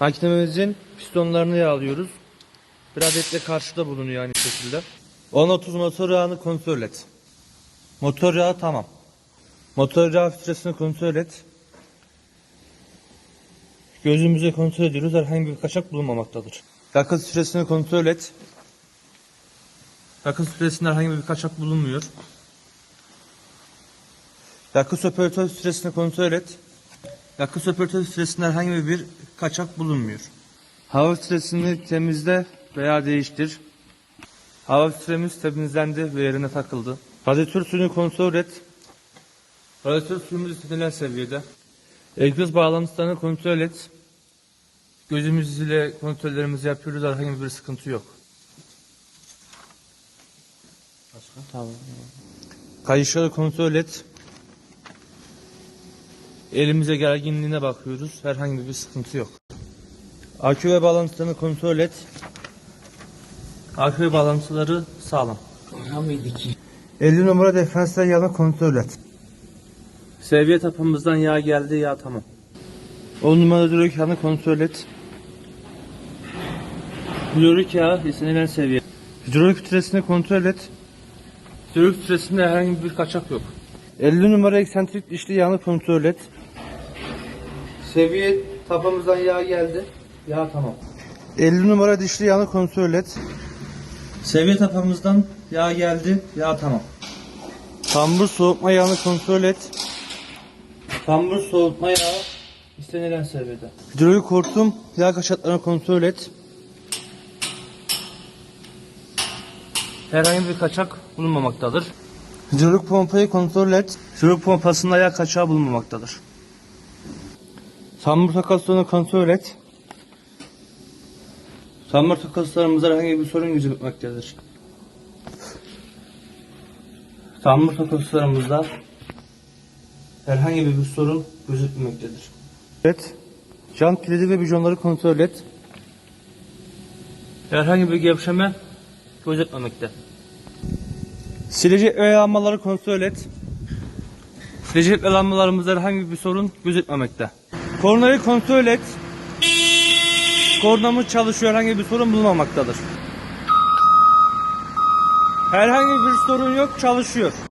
Makinemizin pistonlarını yağlıyoruz. Bir adet de karşıda bulunuyor aynı şekilde. 10-30 motor yağını kontrol et. Motor yağı tamam. Motor yağı filtresini kontrol et. Gözümüze kontrol ediyoruz. Herhangi bir kaçak bulunmamaktadır. Yakıt süresini kontrol et. Yakıt süresinde herhangi bir kaçak bulunmuyor. Yakıt operatör süresini kontrol et. Yakıt operatör süresinde herhangi bir kaçak bulunmuyor. Hava filtresini temizle veya değiştir. Hava filtremiz temizlendi ve yerine takıldı. Radyatör suyunu kontrol et. Radyatör suyumuz istenilen seviyede. Egzoz bağlantılarını kontrol et. Gözümüz ile kontrollerimizi yapıyoruz. Herhangi bir sıkıntı yok. Tamam. Kayışları kontrol et. Elimize gerginliğine bakıyoruz. Herhangi bir sıkıntı yok. Akü ve bağlantılarını kontrol et. Akü ve bağlantıları sağlam. Mıydı ki? 50 numara diferansiyel yağını kontrol et. Seviye tapımızdan yağ geldi, yağ tamam. 10 numara hidrolik yağını kontrol et. Hidrolik yağı istenilen seviye. Hidrolik filtresini kontrol et. Hidrolik filtresinde herhangi bir kaçak yok. 50 numara eksentrik dişli yağını kontrol et. Seviye tapamızdan yağ geldi. Yağ tamam. 50 numara dişli yağını kontrol et. Seviye tapamızdan yağ geldi. Yağ tamam. Tambur soğutma yağını kontrol et. Tambur soğutma yağı istenilen seviyede. Hidrolik hortum yağ kaçaklarını kontrol et. Herhangi bir kaçak bulunmamaktadır. Hidrolik pompayı kontrol et. Hidrolik pompasında yağ kaçağı bulunmamaktadır. Tambur takaslarını kontrol et. Tambur takaslarımızda herhangi bir sorun gözükmektedir. Tambur takaslarımızda herhangi bir sorun gözükmemektedir. Evet. Jant kilidi ve bijonları kontrol et. Herhangi bir gevşeme gözükmemekte. Silecek ve lambaları kontrol et. Silecek ve lambalarımızda herhangi bir sorun gözükmemekte. Kornayı kontrol et. Kornamız çalışıyor, herhangi bir sorun bulunmamaktadır. Herhangi bir sorun yok, çalışıyor.